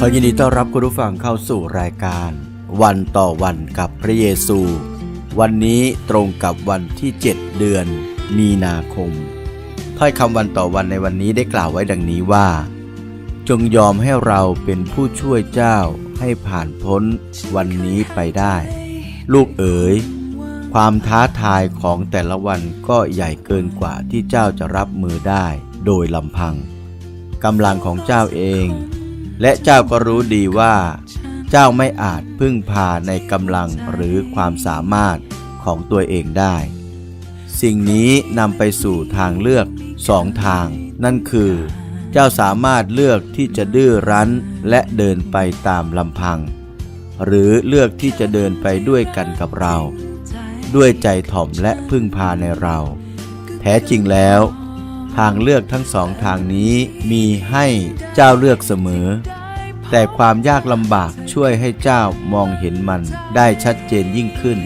ขอยินดีต้อนรับคุณผู้ฟังเข้าสู่รายการ วันต่อวันกับพระเยซู วันนี้ตรงกับวันที่ 7 เดือน มีนาคม ถ้อยคำวันต่อวันในวันนี้ได้กล่าวไว้ดังนี้ว่า จงยอมให้เราเป็นผู้ช่วยเจ้าให้ผ่านพ้นวันนี้ไปได้ ลูกเอ๋ย ความท้าทายของแต่ละวันก็ใหญ่เกินกว่าที่เจ้าจะรับมือได้โดยลำพังกำลังของเจ้าเอง และเจ้าก็รู้ดีว่า เจ้าไม่อาจพึ่งพาในกำลังหรือความสามารถของตัวเองได้ สิ่งนี้นำไปสู่ทางเลือกสองทาง นั่นคือ เจ้าสามารถเลือกที่จะดื้อรั้นและเดินไปตามลำพัง หรือเลือกที่จะเดินไปด้วยกันกับเรา ด้วยใจถ่อมและพึ่งพาในเรา แท้จริงแล้วทางเลือกทั้งสองทางนี้มีให้เจ้าเลือกเสมอ แต่ความยากลำบากช่วยให้เจ้ามองเห็นมันได้ชัดเจนยิ่งขึ้น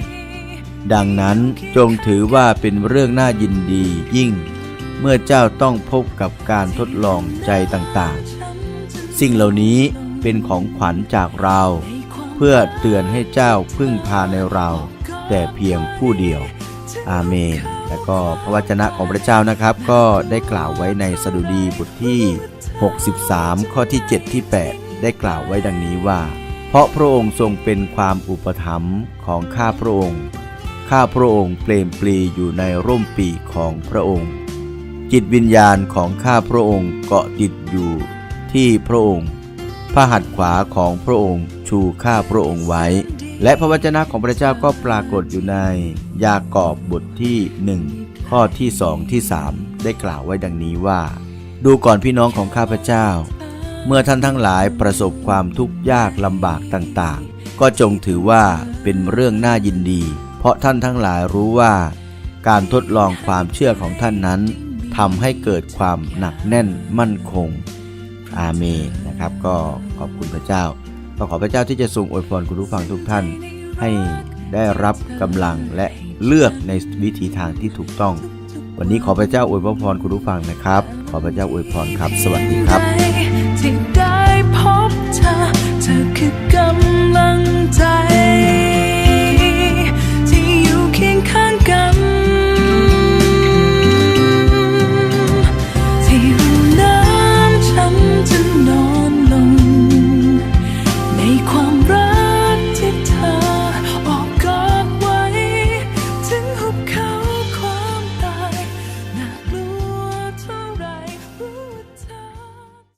ดังนั้นจงถือว่าเป็นเรื่องน่ายินดียิ่ง เมื่อเจ้าต้องพบกับการทดลองใจต่างๆ สิ่งเหล่านี้เป็นของขวัญจากเรา เพื่อเตือนให้เจ้าพึ่งพาในเรา แต่เพียงผู้เดียว อาเมน แล้วก็พระวจนะของพระเจ้านะครับ ก็ได้กล่าวไว้ในสดุดีบทที่ 63 ข้อที่ 7 ที่ 8 ได้กล่าวไว้ดังนี้ว่า เพราะพระองค์ทรงเป็นความอุปถัมภ์ของข้าพระองค์ ข้าพระองค์เปลมปลีอยู่ในร่มปีของพระองค์ จิตวิญญาณของข้าพระองค์เกาะติดอยู่ที่พระองค์ พระหัตถ์ขวาของพระองค์ชูข้าพระองค์ไว้ และพระวจนะของพระเจ้าก็ปรากฏอยู่ใน ยากอบบทที่หนึ่งข้อที่สองที่สามได้กล่าวไว้ดังนี้ว่า ดูก่อนพี่น้องของข้าพเจ้า เมื่อท่านทั้งหลายประสบความทุกข์ยากลำบากต่างๆ ก็จงถือว่าเป็นเรื่องน่ายินดี เพราะท่านทั้งหลายรู้ว่า การทดลองความเชื่อของท่านนั้นทำให้เกิดความหนักแน่นมั่นคง อาเมนนะครับ ก็ขอบคุณพระเจ้าก็ขอพระเจ้าที่จะทรงอวยพรคุณผู้ฟังทุกท่าน ให้ได้รับกำลังและเลือกในวิธีทางที่ถูกต้อง วันนี้ขอพระเจ้าอวยพรคุณผู้ฟังนะครับ ขอพระเจ้าอวยพรครับ สวัสดีครับ ที่ได้พบ